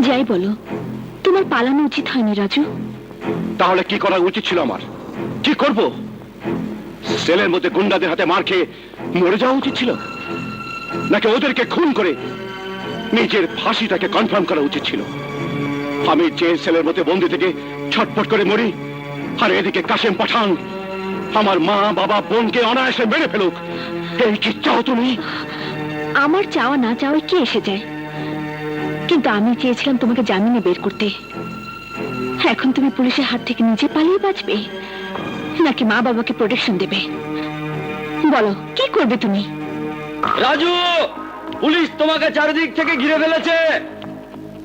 যাই বলো তোমার পালানো উচিত হয়নি রাজু। তাহলে কি করা উচিত ছিল আমার? কি করব? সেলের মধ্যে গুন্ডাদের হাতে মার খেয়ে মরে যাওয়া উচিত ছিল? নাকি ওদেরকে খুন করে নিজের ফাঁসিটাকে কনফার্ম করা উচিত ছিল? আমি যে সেলের মধ্যে বন্দি থেকে ছটপট করে মরি আর এদিকে কাশেম পাঠান আমার মা বাবা বোনকে অনায়াসে মেরে ফেলুক। এই কি চাও তুমি? আমার চাওয়া না চাওয়ায় কি এসে যায়? কিন্তু আমি চেয়েছিলাম তোমাকে জামিনে বের করতে। এখন তুমি পুলিশের হাত থেকে নিজে পালিয়ে বাঁচবে নাকি মা বাবাকে প্রোটেকশন দেবে? বলো কি করবে তুমি? রাজু পুলিশ তোমাকে চারিদিক থেকে ঘিরে ফেলেছে।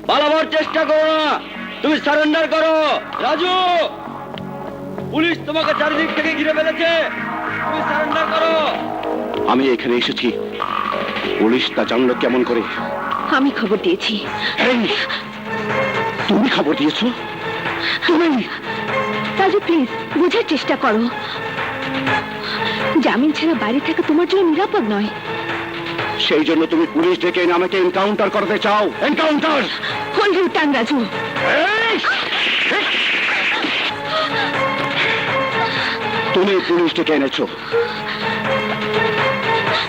পালাবার চেষ্টা করো না তুমি সারেন্ডার করো। রাজু পুলিশ তোমাকে চারিদিক থেকে ঘিরে ফেলেছে তুমি সারেন্ডার করো। আমি এখানে এসেছি। পুলিশ তা জানলো কেমন করে? আমি খবর দিয়েছি। এই, তুমি খবর দিয়েছ? তুমি রাজু প্লিজ বোঝার চেষ্টা করো। জামিন ছাড়া বাইরে থাকা তোমার জন্য নিরাপদ নয়। সেই জন্য তুমি পুলিশ ডেকে এনে আমাকে এনকাউন্টার করতে চাও। Encounter hold you tongue Raju তুমি পুলিশ ডেকে এনেছো।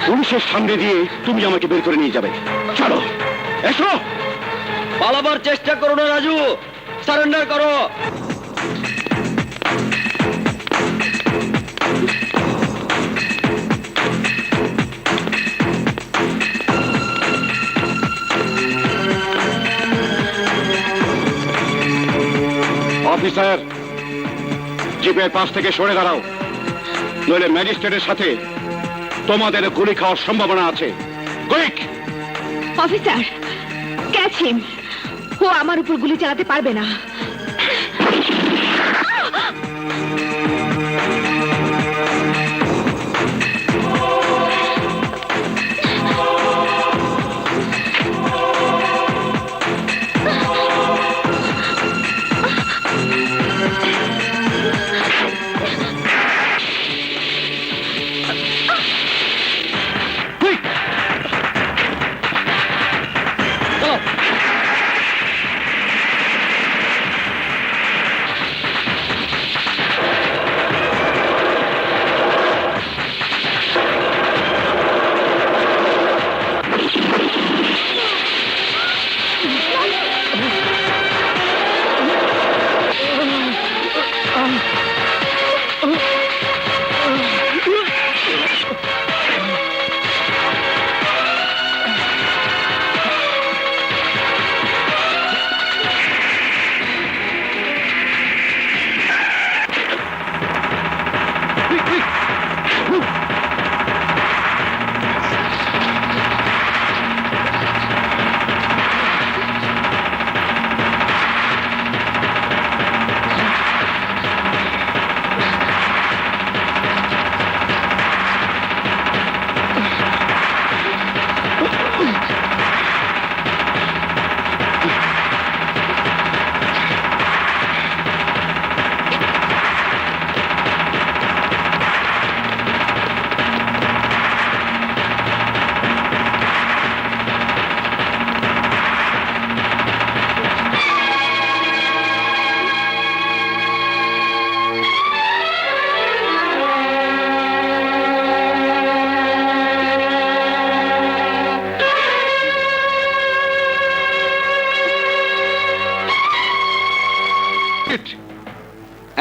পুলিশের সামনে দিয়ে তুমি আমাকে বের করে নিয়ে যাবে। চলো। এসো। পালাবার চেষ্টা করো না রাজু। সারেন্ডার করো। অফিসার জিপের পাশ থেকে সরে দাঁড়াও। নইলে ম্যাজিস্ট্রেটের সাথে তোমাদের গুলি খাওয়ার সম্ভাবনা আছে। কুইক অফিসার ক্যাচ ও আমার উপর গুলি চালাতে পারবে না।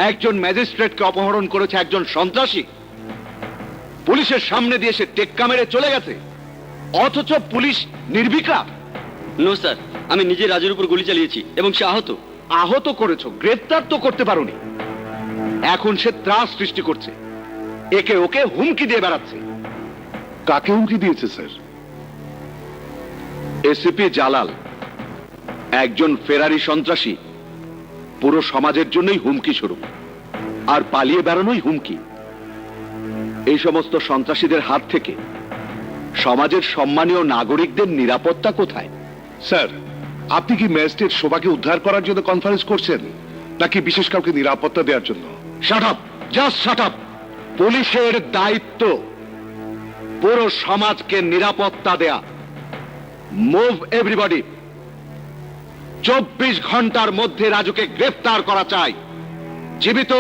একজন ম্যাজিস্ট্রেটকে অপহরণ করেছে একজন সন্ত্রাসী। পুলিশের সামনে দিয়ে সে টেক্কা মেরে চলে গেছে। অথচ পুলিশ নির্বিকার। নো স্যার আমি নিজে রাজুর উপর গুলি চালিয়েছি এবং সে আহত। আহত করেছ গ্রেপ্তার তো করতে পারোনি। এখন সে ত্রাস সৃষ্টি করছে। একে ওকে হুমকি দিয়ে বেড়াচ্ছে। কাকে হুমকি দিয়েছে স্যার? এসিপি জালাল একজন ফেরারি সন্ত্রাসী। পুরো সমাজের জন্যই হুমকি স্বরূপ। আর পালিয়ে বেড়ানোই হুমকি। এই সমস্ত সন্ত্রাসীদের হাত থেকে সমাজের সম্মানীয় নাগরিকদের নিরাপত্তা কোথায়? স্যার আপনি কি ম্যাজিস্ট্রেট শোভাকে উদ্ধার করার জন্য কনফারেন্স করছেন নাকি বিশেষ কাউকে নিরাপত্তা দেওয়ার জন্য? Shut up just shut up পুলিশের দায়িত্ব পুরো সমাজকে নিরাপত্তা দেয়া। মুভ এভরিবডি চব্বিশ ঘণ্টার মধ্যে রাজুকে গ্রেফতার করা চাই। জীবিত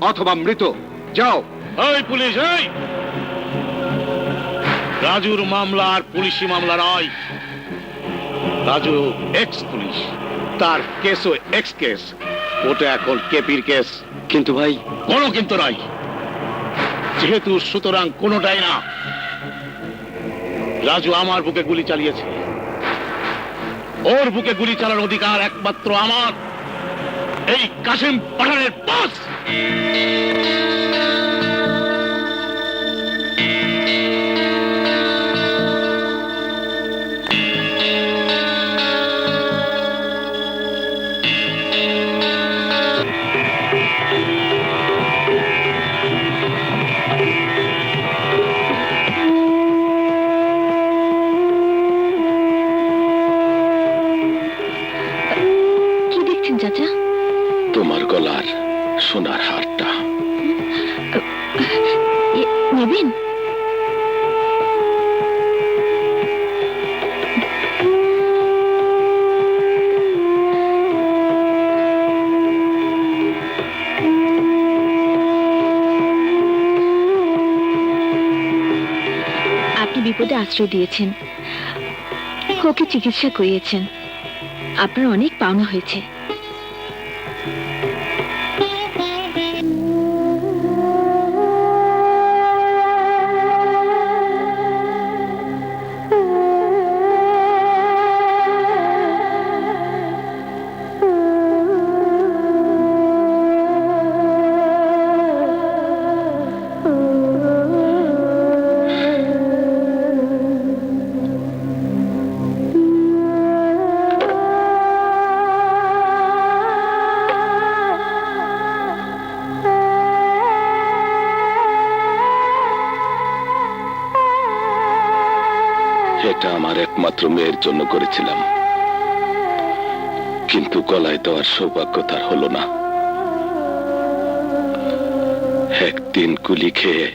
অথবা মৃত। যাও। ওই পুলিশ ওই রাজুর মামলা আর পুলিশি মামলা নয়। রাজু এক্স পুলিশ তার কেসও এক্স কেস ওটা এখন কেপির কেস। কিন্তু ভাই কোনো কিন্তু নাই যেহেতু সুতরাং কোনোটাই না। রাজু আমার বুকে গুলি চালিয়েছে। ওর বুকে গুলি চালানোর অধিকার একমাত্র আমার। এই কাশিম পাঠানের বস কি দেখছেন চাচা? গলার সোনার হারটা। নেবেন? বিপদে আশ্রয় দিয়েছেন। ওকে চিকিৎসা করিয়েছেন। আপনার অনেক পাওনা হয়েছে। একমাত্র মেয়ের জন্য করেছিলাম। কিন্তু গলায় দেওয়ার সৌভাগ্য তার হলো না। একদিন গুলি খেয়ে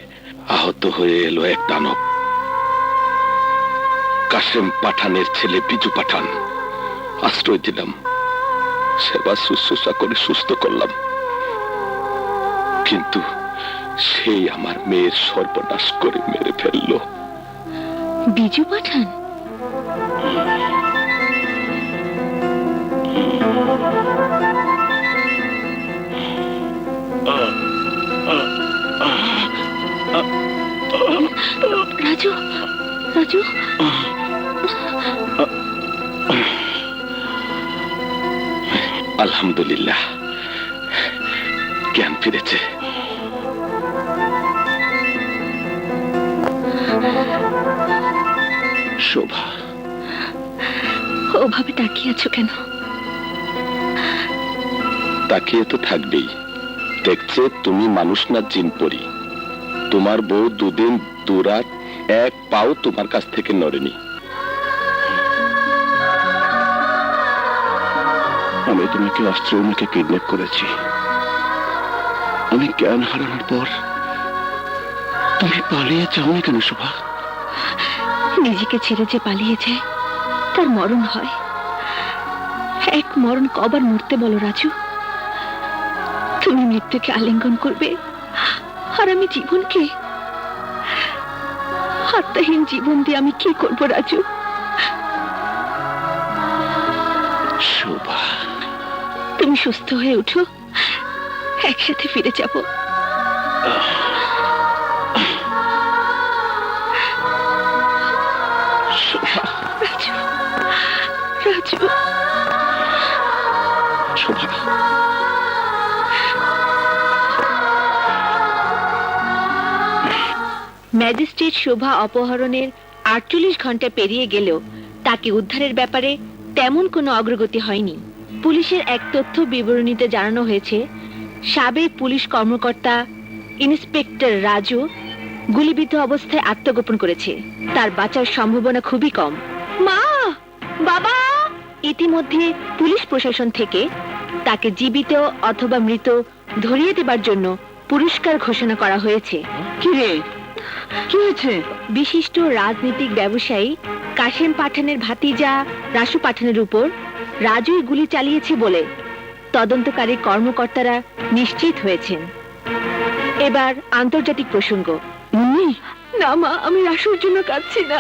আহত হয়ে এলো এক দানব। কাশেম পাঠানের ছেলে বিজু পাঠান। আশ্রয় দিলাম। সেবা শুশ্রূষা করে সুস্থ করলাম। কিন্তু সেই আমার মেয়ের সর্বনাশ করে মেরে ফেলল। বিজু পাঠান? রাজু আলহামদুলিল্লাহ। জ্ঞান ফিরেছে। শোভা। ওভাবে তাকিয়ে আছো কেন? তাকিয়ে তো থাকবেই। দেখছে তুমি মানুষ না জিন পরি। তোমার বউ দুদিন দুরাত এক পাও তোমার কাছ থেকে নড়েনি। আমি তোমাকে অস্ত্রের মুখে কিডন্যাপ করেছি। আমি জ্ঞান হারানোর পর তুমি পালিয়ে যাওনি কেন শোভা? নিজেকে ছেড়ে যে পালিয়ে যায় তার মরণ হয়। এক মরণ কবার মরতে বলো রাজু। তুমি মৃত্যুকে আলিঙ্গন করবে আর আমি জীবনকে আত্মাহীন জীবন দিয়ে আমি কি করব রাজু? শোভা। তুমি সুস্থ হয়ে উঠো একসাথে ফিরে যাব। ম্যাজিস্ট্রেট শোভা অপহরণের আটচল্লিশ ঘণ্টা পেরিয়ে গেলেও তাকে উদ্ধারের ব্যাপারে তেমন কোনো অগ্রগতি হয়নি। পুলিশের এক তথ্য বিবরণীতে জানানো হয়েছে, সাবেক পুলিশ কর্মকর্তা ইন্সপেক্টর রাজু গুলিবিদ্ধ অবস্থায় আত্মগোপন করেছে। তার বাঁচার সম্ভাবনা খুবই কম। মা! বাবা! ইতিমধ্যে পুলিশ প্রশাসন থেকে তাকে জীবিত অথবা মৃত ধরিয়ে দেবার জন্য পুরস্কার ঘোষণা করা হয়েছে। কি রে? কি হয়েছে? বিশিষ্ট রাজনৈতিক ব্যবসায়ী কাশেম পাঠানের ভাতিজা রাসু পাঠানের উপর রাজুই গুলি চালিয়েছে বলে তদন্তকারী কর্মকর্তারা নিশ্চিত হয়েছেন। এবার আন্তর্জাতিক প্রসঙ্গ। না মা আমি রাসুর জন্য কাঁদছি না।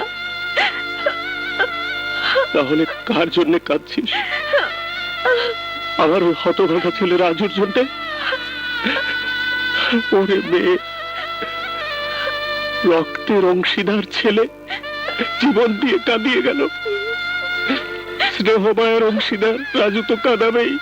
তাহলে কার জন্য কাঁদছিস? আমার ওই হতভাগা ছেলে রাজুর জন্য? ওরে মেয়ে রক্তের অংশীদার ছেলে। জীবন দিয়ে কাঁদিয়ে গেল। স্নেহমায়ের অংশীদার রাজু তো কাঁদাবেই।